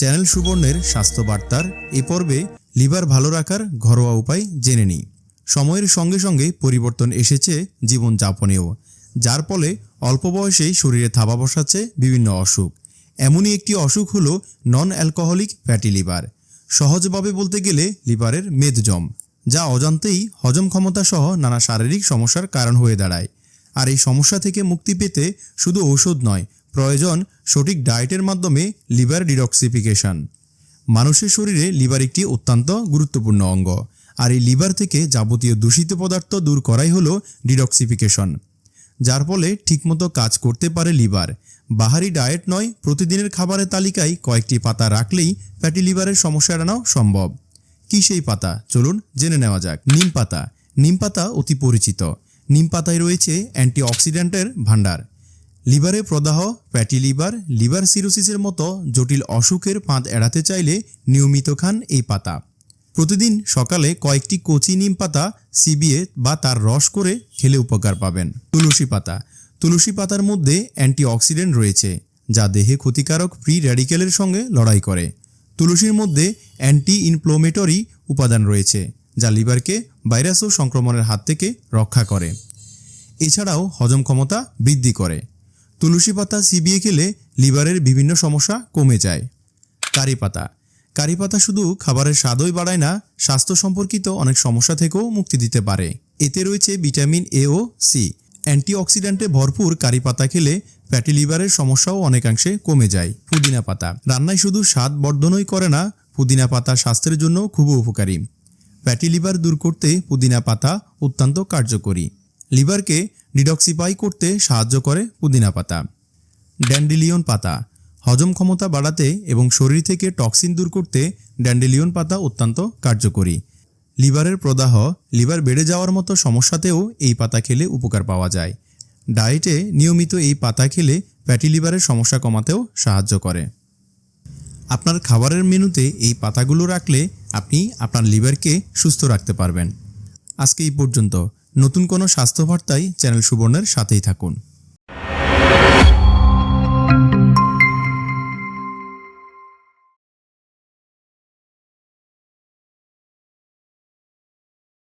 Channel সুবর্ণের স্বাস্থ্য বার্তার এ পর্বে লিভার ভালো রাখার ঘরোয়া উপায় জেনে নিই। সময়ের সঙ্গে সঙ্গে পরিবর্তন এসেছে জীবনযাপনেও, যার ফলে অল্প বয়সেই শরীরে থাবা বসাচ্ছে বিভিন্ন অসুখ। এমনই একটি অসুখ হলো নন অ্যালকোহলিক ফ্যাটি লিভার সহজভাবে বলতে গেলে লিভারের মেদজম, যা অজান্তেই হজম ক্ষমতা সহ নানা শারীরিক সমস্যার কারণ হয়ে দাঁড়ায়। আর এই সমস্যা থেকে মুক্তি পেতে শুধু ঔষধ নয় প্রয়োজন সঠিক ডায়েটের মাধ্যমে লিভার ডিডক্সিফিকেশন মানুষের শরীরে লিভার একটি অত্যন্ত গুরুত্বপূর্ণ অঙ্গ। আর এই লিভার থেকে যাবতীয় দূষিত পদার্থ দূর করাই হলো ডিডক্সিফিকেশন যার ফলে ঠিকমতো কাজ করতে পারে লিভার। বাহারি ডায়েট নয়, প্রতিদিনের খাবারের তালিকায় কয়েকটি পাতা রাখলেই ফ্যাটি লিভারের সমস্যা এড়ানো সম্ভব। কি সেই পাতা? চলুন জেনে নেওয়া যাক। নিম পাতা। নিম পাতা অতি পরিচিত। নিম পাতায় রয়েছে অ্যান্টিঅক্সিডেন্টের ভাণ্ডার। লিভারে প্রদাহ, ফ্যাটি লিভার লিভার সিরোসিসের মতো জটিল অসুখের ফাঁদ এড়াতে চাইলে নিয়মিত খান এই পাতা। প্রতিদিন সকালে কয়েকটি কচি নিম পাতা সিবিয়ে বা তার রস করে খেলে উপকার পাবেন। তুলসী পাতা। তুলসী পাতার মধ্যে অ্যান্টিঅক্সিডেন্ট রয়েছে, যা দেহে ক্ষতিকারক ফ্রি র্যাডিক্যালের সঙ্গে লড়াই করে। তুলসীর মধ্যে অ্যান্টি ইনফ্লোমেটরি উপাদান রয়েছে, যা লিভারকে ভাইরাস ও সংক্রমণের হাত থেকে রক্ষা করে। এছাড়াও হজম ক্ষমতা বৃদ্ধি করে। তুলসী পাতা চিবিয়ে খেলে লিভারের বিভিন্ন সমস্যা কমে যায়। কারি পাতা। কারি পাতা শুধু খাবারের স্বাদই বাড়ায় না, স্বাস্থ্য সম্পর্কিত অনেক সমস্যা থেকেও মুক্তি দিতে পারে। এতে রয়েছে ভিটামিন এ ও সি অ্যান্টিঅক্সিডেন্টে ভরপুর কারি পাতা খেলে ফ্যাটি লিভারের সমস্যাও অনেকাংশে কমে যায়। পুদিনা পাতা। রান্নায় শুধু স্বাদ বর্ধনই করে না, পুদিনা পাতা স্বাস্থ্যের জন্য খুবই উপকারী। ফ্যাটি লিভার দূর করতে পুদিনা পাতা অত্যন্ত কার্যকরী। লিভারকে ডিডক্সিফাই করতে সাহায্য করে পুদিনা পাতা। ড্যান্ডিলিয়ন পাতা, হজম ক্ষমতা বাড়াতে এবং শরীর থেকে টক্সিন দূর করতে ড্যান্ডেলিয়ন পাতা অত্যন্ত কার্যকরী। লিভারের প্রদাহ, লিভার বেড়ে যাওয়ার মতো সমস্যাতেও এই পাতা খেলে উপকার পাওয়া যায়। ডায়েটে নিয়মিত এই পাতা খেলে ফ্যাটি লিভারের সমস্যা কমাতেও সাহায্য করে। আপনার খাবারের মেনুতে এই পাতাগুলো রাখলে আপনি আপনার লিভারকে সুস্থ রাখতে পারবেন। আজকে এই পর্যন্ত। নতুন কোনো স্বাস্থ্যবার্তায় চ্যানেল সুবর্ণের সাথেই থাকুন।